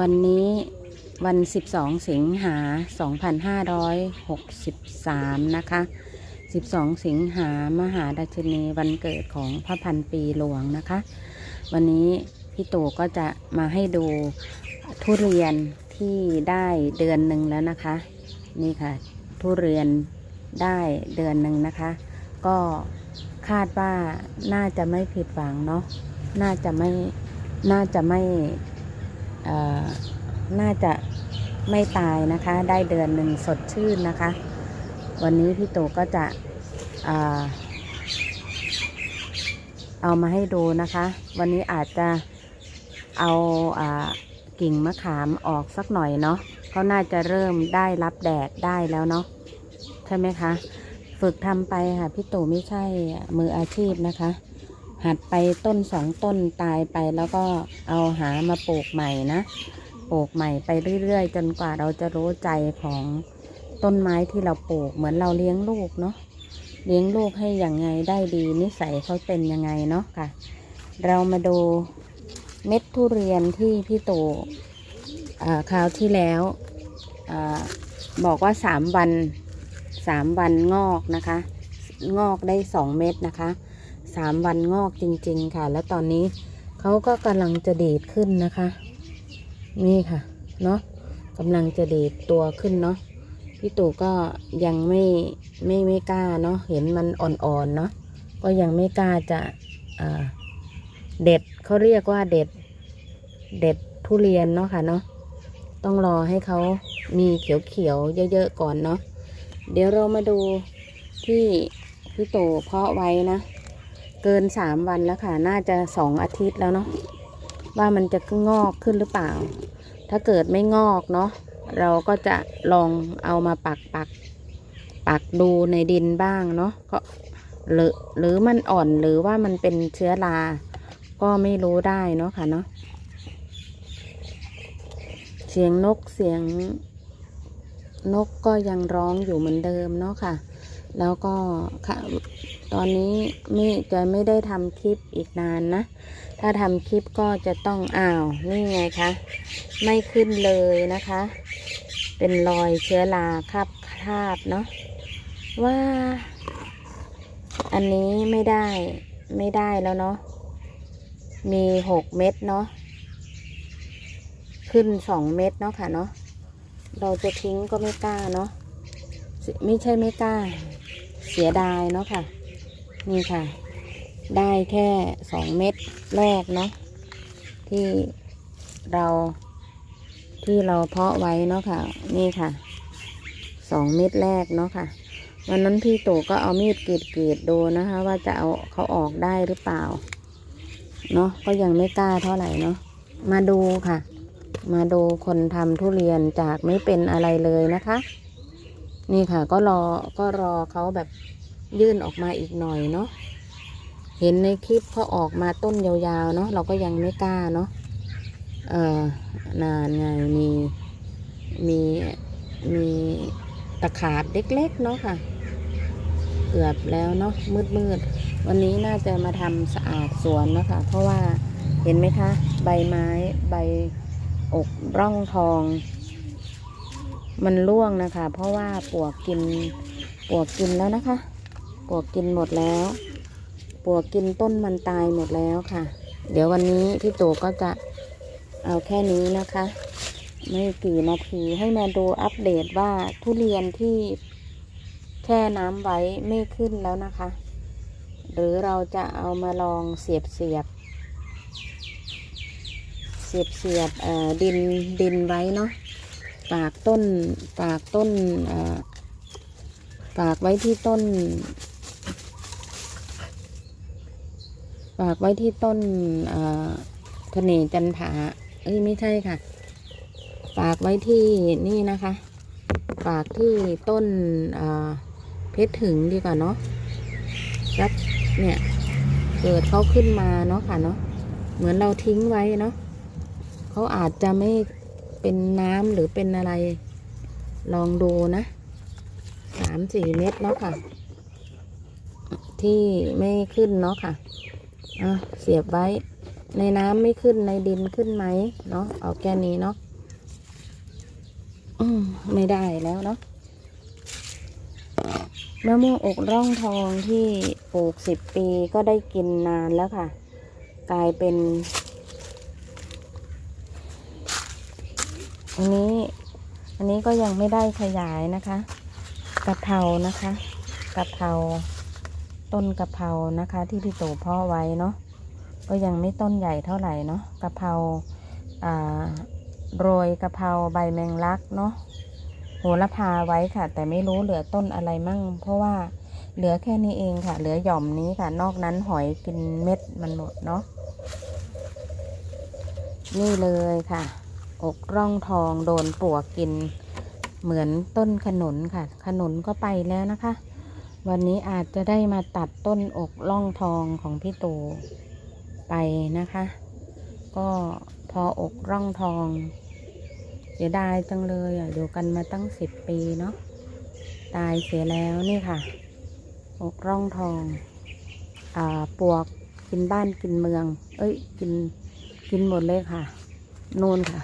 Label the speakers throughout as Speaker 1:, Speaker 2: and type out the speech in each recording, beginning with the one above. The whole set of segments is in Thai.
Speaker 1: วันนี้วัน 12 สิงหา 2563 นะคะ 12 สิงหามหาดัชนีวันเกิดของพระพันปีหลวงนะคะ วันนี้พี่ตู่ก็จะมาให้ดูทุเรียนที่ได้เดือนหนึ่งแล้วนะคะ นี่ค่ะ ทุเรียนได้เดือนหนึ่งนะคะ ก็คาดว่าน่าจะไม่ผิดหวังเนาะน่าจะไม่น่าจะไม่ น่าจะไม่ตายนะคะ ได้เดือนหนึ่งสดชื่นนะคะ วันนี้พี่ตู่ก็จะเอามาให้ดูนะคะ วันนี้อาจจะเอาอากิ่งมะขามออกสักหน่อยเนาะเขาน่าจะเริ่มได้รับแดดได้แล้วเนาะใช่ไหมคะ ฝึกทำไปค่ะพี่ตู่ไม่ใช่มืออาชีพนะคะ หัดไปต้นสองต้นตายไปแล้วก็เอาหามาปลูกใหม่นะปลูกใหม่ไปเรื่อยๆ จนกว่าเราจะรู้ใจของต้นไม้ที่เราปลูกเหมือนเราเลี้ยงลูกเนาะเลี้ยงลูกให้อย่างไงได้ดีนิสัยเขาเป็นยังไงเนาะค่ะ เรามาดูเม็ดทุเรียนที่พี่ตู่อ่าคราวที่แล้วอาบอกว่าสามวันสามวันงอกนะคะ งอกได้สองเม็ดนะคะ สามวันงอกจริง ๆ ค่ะ แล้วตอนนี้เขาก็กำลังจะดีดขึ้นนะคะ นี่ค่ะ เนาะกำลังจะดีดตัวขึ้นเนาะพี่ตู่ก็ยังไม่ไม่ไม่กล้าเนาะเห็นมันอ่อนๆเนาะก็ยังไม่กล้าจะอ่าเด็ดเขาเรียกว่าเด็ดเด็ดทุเรียนเนาะค่ะเนาะต้องรอให้เขามีเขียวๆเยอะๆก่อนเนาะเดี๋ยวเรามาดูที่พี่ตู่เพาะไว้นะ เกินสามวันแล้วค่ะ น่าจะสองอาทิตย์แล้วเนาะว่ามันจะงอกขึ้นหรือเปล่า ถ้าเกิดไม่งอกเนาะเราก็จะลองเอามาปักปักปักดูในดินบ้างเนาะก็หรือหรือมันอ่อนหรือว่ามันเป็นเชื้อรา ก็ไม่รู้ได้เนาะค่ะเนาะเสียงนกเสียงนกก็ยังร้องอยู่เหมือนเดิมเนาะค่ะ แล้วก็ค่ะตอนนี้ไม่จะไม่ได้ทำคลิปอีกนานนะ ถ้าทำคลิปก็จะต้องอ้าวนี่ไงคะ ไม่ขึ้นเลยนะคะ เป็นรอยเชื้อราคราบคาบเนาะว่า อันนี้ไม่ได้ไม่ได้แล้วเนาะมีหกเม็ดเนาะขึ้นสองเม็ดเนาะค่ะเนาะเราจะทิ้งก็ไม่กล้าเนาะไม่ใช่ไม่กล้า เสียดายเนาะค่ะ นี่ค่ะ ได้แค่สองเม็ดแรกเนาะที่เราที่เราเพาะไว้เนาะค่ะ นี่ค่ะสองเม็ดแรกเนาะค่ะ วันนั้นพี่ตู่ก็เอามีดกรีดกรีดๆดูนะคะ ว่าจะเอาเขาออกได้หรือเปล่าเนาะก็ยังไม่กล้าเท่าไหร่เนาะมาดูค่ะ มาดูคนทำทุเรียนจากไม่เป็นอะไรเลยนะคะ นี่ค่ะ ก็รอก็รอเขาแบบยื่นออกมาอีกหน่อยเนาะเห็นในคลิปเขาออกมาต้นยาวๆเนาะเราก็ยังไม่กล้าเนาะเออนานไงมีมีมีตะขาบเล็กๆเนาะค่ะ เกือบแล้วเนาะมืดๆวันนี้น่าจะมาทำสะอาดสวนเนาะคะ เพราะว่าเห็นไหมคะ ใบไม้ใบอกร่องทอง มันร่วงนะคะ เพราะว่าปวกกินปวกกินแล้วนะคะ ปวกกินหมดแล้ว ปวกกินต้นมันตายหมดแล้วค่ะ เดี๋ยววันนี้พี่ตู่ก็จะเอาแค่นี้นะคะ ไม่กี่นาทีให้มาดูอัปเดตว่าทุเรียนที่แช่น้ำไว้ไม่ขึ้นแล้วนะคะ หรือเราจะเอามาลองเสียบเสียบเสียบเสียบเอ่อดินดินไว้เนาะ ฝากต้นฝากต้นฝากไว้ที่ต้นฝากไว้ที่ต้นเอ่อทะเนจันผาเอ้ยไม่ใช่ค่ะฝากไว้ที่นี่นะคะฝากที่ต้นเพชรถึงดีกว่าเนาะสักเนี่ยเกิดเขาขึ้นมาเนาะค่ะเนาะเหมือนเราทิ้งไว้เนาะเขาอาจจะไม่ เป็นน้ำหรือเป็นอะไร ลองดูนะสามสี่เม็ดเนาะค่ะ ที่ไม่ขึ้นเนาะค่ะอะเสียบไว้ ในน้ำไม่ขึ้นในดินขึ้นไหมเนาะเอาแค่นี้เนาะอืมไม่ได้แล้วเนาะมะม่วงอกร่องทองที่ปลูกสิบปีก็ได้กินนานแล้วค่ะ กลายเป็น อันนี้อันนี้ก็ยังไม่ได้ขยายนะคะกะเพรานะคะกะเพราต้นกะเพรานะคะ ที่พี่ตูพ่อไว้เนาะก็ยังไม่ต้นใหญ่เท่าไหร่เนาะกะเพราอ่าโรยกะเพราใบแมงลักเนาะโหระพาไว้ค่ะ แต่ไม่รู้เหลือต้นอะไรมั่ง เพราะว่าเหลือแค่นี้เองค่ะ เหลือหย่อมนี้ค่ะ นอกนั้นหอยกินเม็ดมันหมดเนาะนี่เลยค่ะ อกร่องทองโดนปลวกกิน เหมือนต้นขนุนค่ะ ขนุนก็ไปแล้วนะคะ วันนี้อาจจะได้มาตัดต้นอกร่องทองของพี่ตูไปนะคะ ก็พออกร่องทองเสียดายจังเลยอะอยู่กันมาตั้งสิบปีเนาะตายเสียแล้วนี่ค่ะ อกร่องทอง อ่าปวกกินบ้านกินเมือง เอ้ย กินกินหมดเลยค่ะ นูนค่ะ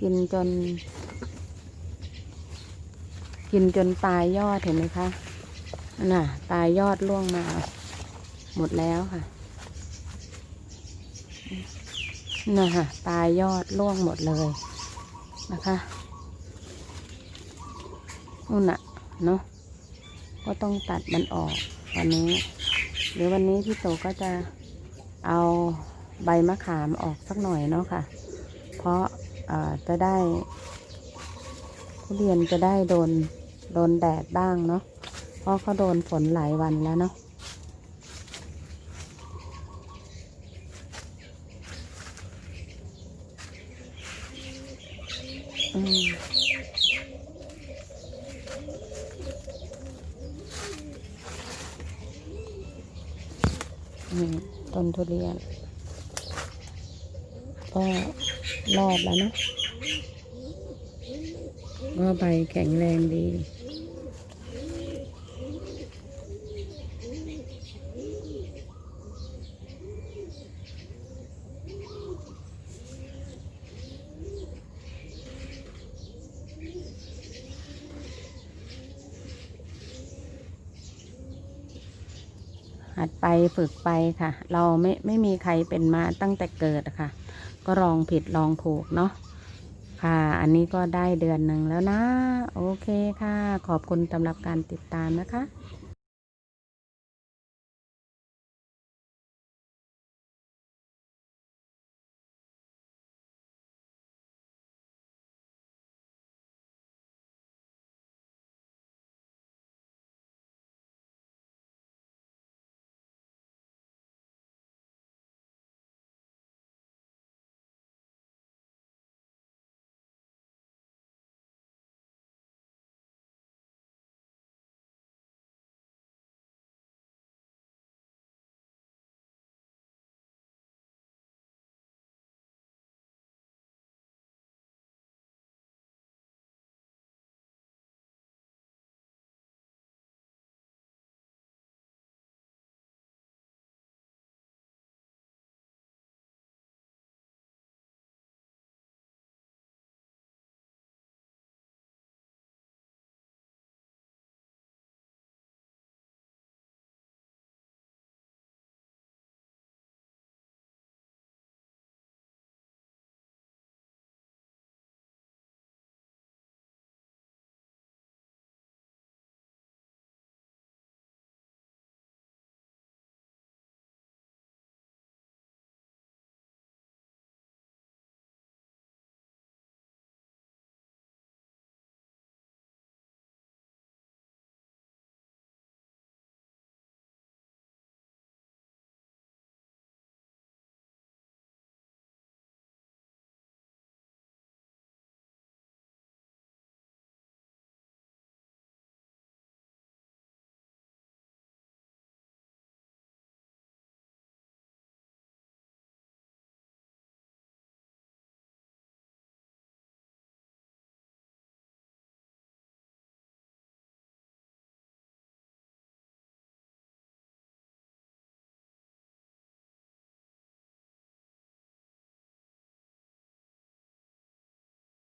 Speaker 1: กินจน กินจนตายยอดเห็นไหมคะนั่นน่ะตายยอดล่วงมา หมดแล้วค่ะน่ะค่ะตายยอดล่วงหมดเลยนะคะนู่นน่ะเนาะก็ต้องตัดมันออกวันนี้หรือวันนี้พี่โตก็จะเอาใบมะขามออกสักหน่อยเนาะค่ะ เพราะ จะได้ทุเรียนจะได้โดนโดนแดดบ้างเนาะเพราะเขาโดนฝนหลายวันแล้วเนาะอืมต้นทุเรียน ก็รอดแล้วเนะก็ใบแข็งแรงดีหัดไปฝึกไปค่ะ เราไม่ไม่มีใครเป็นมาตั้งแต่เกิดค่ะ ก็ลองผิดลองถูกเนาะค่ะ อันนี้ก็ได้เดือนหนึ่งแล้วนะ โอเคค่ะ ขอบคุณสำหรับการติดตามนะคะ